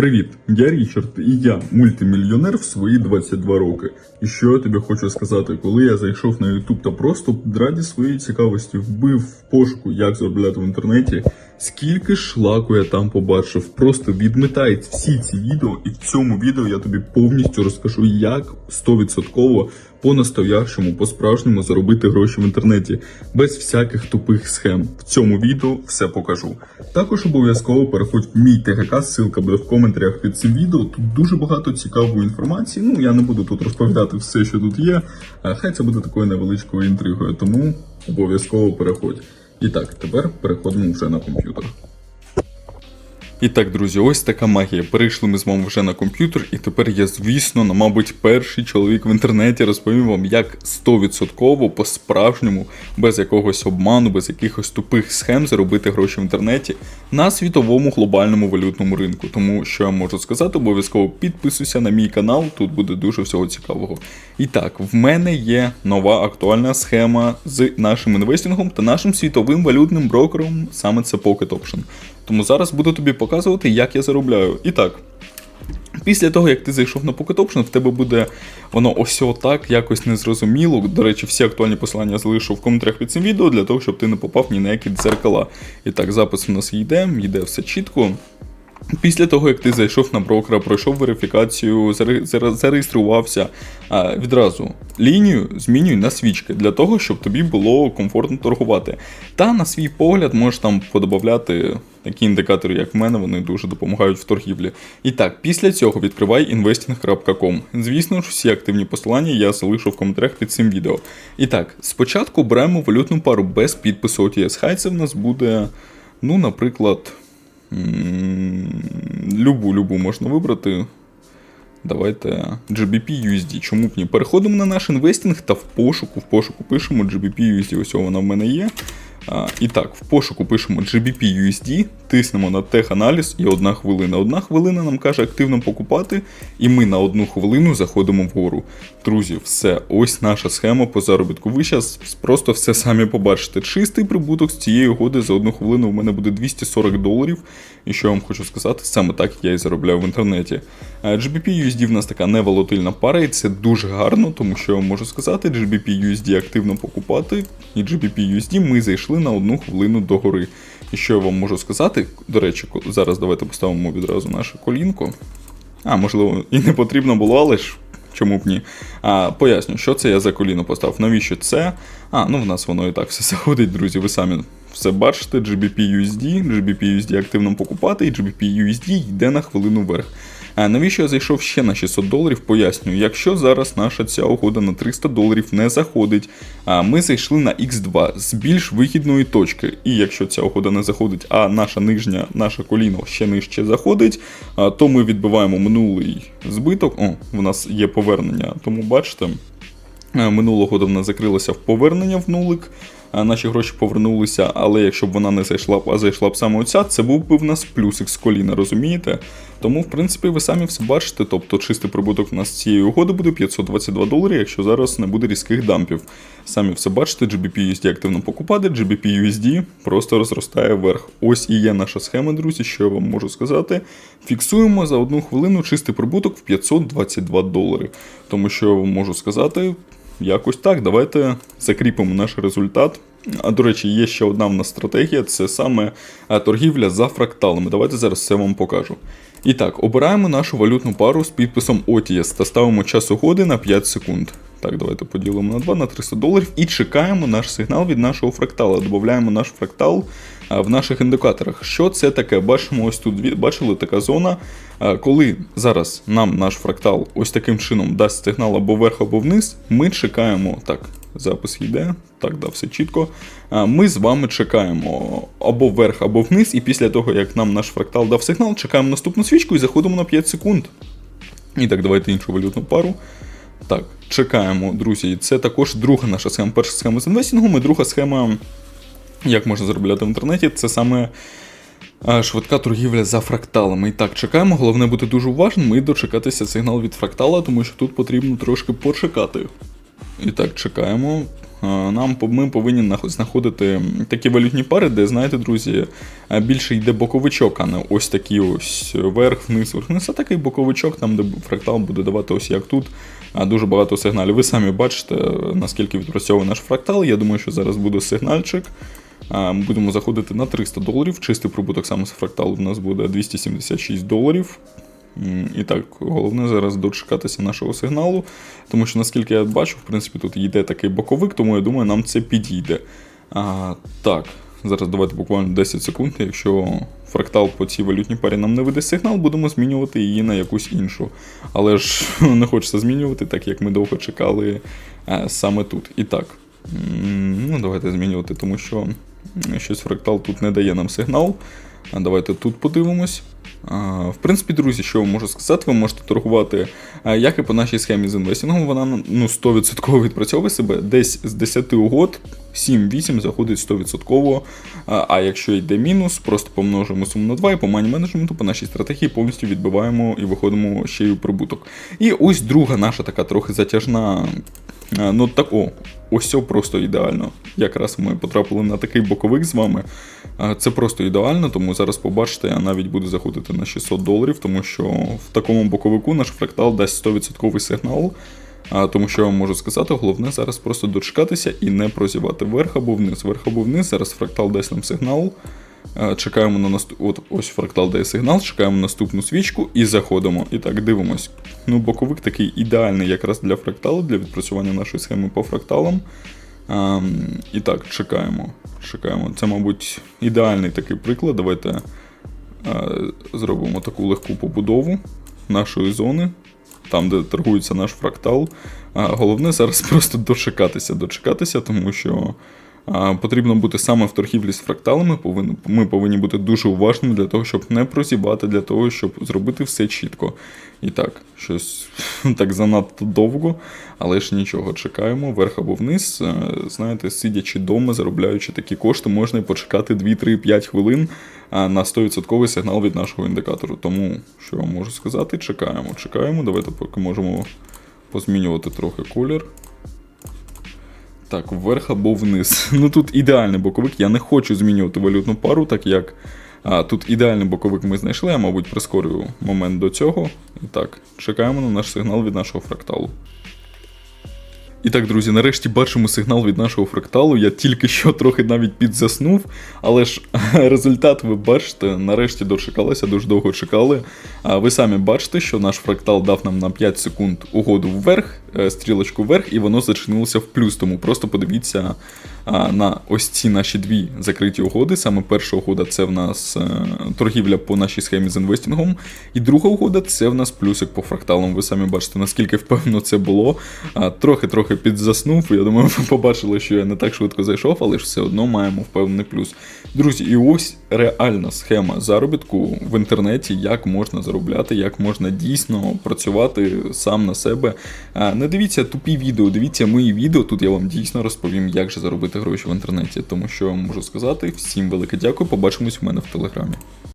Привіт, я Річард, і я мультимільйонер в свої 22 роки. І що я тобі хочу сказати, коли я зайшов на YouTube та просто раді своєї цікавості вбив в пошуку, як заробляти в інтернеті, скільки шлаку я там побачив. Просто відмітай всі ці відео, і в цьому відео я тобі повністю розкажу, як 100% по настоящому, по справжньому заробити гроші в інтернеті без всяких тупих схем. В цьому відео все покажу. Також обов'язково переходь в мій ТГК, ссылка буде в коментарях під цим відео. Тут дуже багато цікавої інформації. Ну я не буду тут розповідати все, що тут є. А хай це буде такою невеличкою інтригою, тому обов'язково переходь. І так, тепер переходимо вже на комп'ютер. І так, друзі, ось така магія. Перейшли ми з вами вже на комп'ютер, і тепер я, звісно, на, мабуть, перший чоловік в інтернеті розповім вам, як 100% по-справжньому, без якогось обману, без якихось тупих схем заробити гроші в інтернеті на світовому глобальному валютному ринку. Тому що я можу сказати, обов'язково підписуйся на мій канал, тут буде дуже всього цікавого. І так, в мене є нова актуальна схема з нашим інвестингом та нашим світовим валютним брокером, саме це Pocket Option. Тому зараз буду тобі показувати, як я заробляю. І так. Після того, як ти зайшов на Pocket Option, в тебе буде воно ось отак, якось незрозуміло. До речі, всі актуальні посилання залишу в коментарях під цим відео, для того, щоб ти не попав ні на які дзеркала. І так, запис у нас йде, йде все чітко. Після того, як ти зайшов на брокера, пройшов верифікацію, заре- заре- зареєструвався, відразу лінію змінюй на свічки для того, щоб тобі було комфортно торгувати. Та на свій погляд можеш там подобавляти такі індикатори, як в мене, вони дуже допомагають в торгівлі. І так, після цього відкривай investing.com. Звісно ж, всі активні посилання я залишу в коментарях під цим відео. І так, спочатку беремо валютну пару без підпису OTS. Хай це в нас буде, ну, наприклад. М, Любу, любу можна вибрати. Давайте GBP USD. Чому б ні? Переходимо на наш інвестинг та в пошуку. В пошуку пишемо GBP USD. Ось вона в мене є. А, і так, в пошуку пишемо GBP USD, тиснемо на теханаліз і одна хвилина. Одна хвилина нам каже активно покупати, і ми на одну хвилину заходимо вгору. Друзі, все, ось наша схема по заробітку. Ви зараз просто все самі побачите. Чистий прибуток з цієї угоди за одну хвилину у мене буде 240 доларів. І що я вам хочу сказати, саме так я і заробляю в інтернеті. А GBP USD в нас така неволатильна пара, і це дуже гарно, тому що я вам можу сказати, GBP USD активно покупати, і GBP USD ми зайшли на одну хвилину до гори. І що я вам можу сказати, до речі, зараз давайте поставимо відразу наше колінко. А, можливо, і не потрібно було, але ж чому б ні. А, поясню, що це я за коліно поставив. Навіщо це? А, ну в нас воно і так все заходить, друзі. Ви самі все бачите. GBP USD, GBP USD активно покупати, і GBP USD йде на хвилину вверх. А навіщо я зайшов ще на 600 доларів? Пояснюю, якщо зараз наша ця угода на 300 доларів не заходить, а ми зайшли на X2 з більш вихідної точки. І якщо ця угода не заходить, а наша нижня, наше коліно ще нижче заходить, то ми відбиваємо минулий збиток. О, в нас є повернення, тому бачите. Е, Минулого года вона закрилася в повернення в нулик. А Наші гроші повернулися, але якщо б вона не зайшла б, а зайшла б саме оця, це був би в нас плюсик з коліна, розумієте? Тому, в принципі, ви самі все бачите. Тобто чистий прибуток у нас цієї угоди буде 522 долари, якщо зараз не буде різких дампів. Самі все бачите, GBP USD активно покупати, GBP USD просто розростає вверх. Ось і є наша схема, друзі, що я вам можу сказати. Фіксуємо за одну хвилину чистий прибуток в 522 долари. Тому що я вам можу сказати, Якось так, давайте закріпимо наш результат. А до речі, є ще одна в нас стратегія це саме е, торгівля за фракталами. Давайте зараз це вам покажу. І так, обираємо нашу валютну пару з підписом OTS та ставимо час угоди на 5 секунд. Так, давайте поділимо на 2 на 300 доларів і чекаємо наш сигнал від нашого фрактала. Додаємо наш фрактал в наших індикаторах. Що це таке? Бачимо ось тут, бачили така зона. Коли зараз нам наш фрактал ось таким чином дасть сигнал або вверх, або вниз, ми чекаємо. Так, запис йде. Так, да, все чітко. Ми з вами чекаємо або вверх, або вниз, і після того, як нам наш фрактал дав сигнал, чекаємо наступну свічку і заходимо на 5 секунд. І так, давайте іншу валютну пару. Так, чекаємо, друзі. Це також друга наша схема. Перша схема з інвестингом і друга схема, як можна заробляти в інтернеті, це саме швидка торгівля за фракталами. І так, чекаємо, головне бути дуже уважним і дочекатися сигнал від фрактала, тому що тут потрібно трошки почекати. І так, чекаємо. Е, нам ми повинні знаходити такі валютні пари, де, знаєте, друзі, е, більше йде боковичок, а не ось такі ось верх, вниз, верх, вниз. А такий боковичок, там, де фрактал буде давати ось як тут. е, Дуже багато сигналів. Ви самі бачите, е, наскільки відпрацьовує наш фрактал. Я думаю, що зараз буде сигнальчик. Ми будемо заходити на 300 доларів. Чистий прибуток саме з фракталу в нас буде 276 доларів. І так, головне зараз дочекатися нашого сигналу, тому що, наскільки я бачу, в принципі, тут йде такий боковик, тому я думаю, нам це підійде. А, так, зараз давайте буквально 10 секунд. Якщо фрактал по цій валютній парі нам не видасть сигнал, будемо змінювати її на якусь іншу. Але ж не хочеться змінювати, так як ми довго чекали е, саме тут. І так, ну давайте змінювати, тому що щось фрактал тут не дає нам сигнал. А Давайте тут подивимось. В принципі, друзі, що можу сказати, ви можете торгувати, як і по нашій схемі з інвестингом, вона ну, 100% відпрацьовує себе. Десь з 10 угод 7-8 заходить 100%. А, якщо йде мінус, просто помножуємо суму на 2 і по мані менеджменту по нашій стратегії повністю відбиваємо і виходимо ще й у прибуток. І ось друга наша така трохи затяжна. А, Ну так о, ось це просто ідеально. Якраз ми потрапили на такий боковик з вами. Це просто ідеально, тому зараз побачите, я навіть буду заходити на 600 доларів, тому що в такому боковику наш фрактал дасть 100% сигнал. А, Тому що я вам можу сказати, головне зараз просто дочекатися і не прозівати вверх або вниз. Вверх або вниз. Зараз фрактал дасть нам сигнал. А, Чекаємо на наступ... От ось фрактал дає сигнал, чекаємо наступну свічку і заходимо. І так, дивимось. Ну, боковик такий ідеальний якраз для фракталу, для відпрацювання нашої схеми по фракталам. Ем, і так, чекаємо. Чекаємо. Це, мабуть, ідеальний такий приклад. Давайте е, зробимо таку легку побудову нашої зони, там, де торгується наш фрактал. А головне зараз просто дочекатися, дочекатися, тому що а, потрібно бути саме в торгівлі з фракталами. Ми повинні бути дуже уважними для того, щоб не прозібати, для того, щоб зробити все чітко. І так, щось так занадто довго, але ж нічого, чекаємо, вверх або вниз. Е, Знаєте, сидячи вдома, заробляючи такі кошти, можна і почекати 2-3-5 хвилин на 100% сигнал від нашого індикатору. Тому, що я можу сказати, чекаємо, чекаємо. Давайте поки можемо позмінювати трохи колір. Так, вверх або вниз. Ну тут ідеальний боковик. Я не хочу змінювати валютну пару, так як а, тут ідеальний боковик ми знайшли, я, мабуть, прискорюю момент до цього. І так, чекаємо на наш сигнал від нашого фракталу. І так, друзі, нарешті бачимо сигнал від нашого фракталу. Я тільки що трохи навіть підзаснув, але ж результат ви бачите, нарешті дочекалися, дуже довго чекали. А ви самі бачите, що наш фрактал дав нам на 5 секунд угоду вверх, е, стрілочку вверх, і воно зачинилося в плюс. Тому просто подивіться на ось ці наші дві закриті угоди. Саме перша угода це в нас е, торгівля по нашій схемі з інвестингом. І друга угода це в нас плюсик по фракталам. Ви самі бачите, наскільки впевнено це було. Трохи-трохи підзаснув. Я думаю, ви побачили, що я не так швидко зайшов, але ж все одно маємо впевнений плюс. Друзі, і ось реальна схема заробітку в інтернеті, як можна заробляти, як можна дійсно працювати сам на себе. Не дивіться тупі відео, дивіться мої відео. Тут я вам дійсно розповім, як же заробити гроші в інтернеті. Тому що можу сказати, всім велике дякую. Побачимось в мене в телеграмі.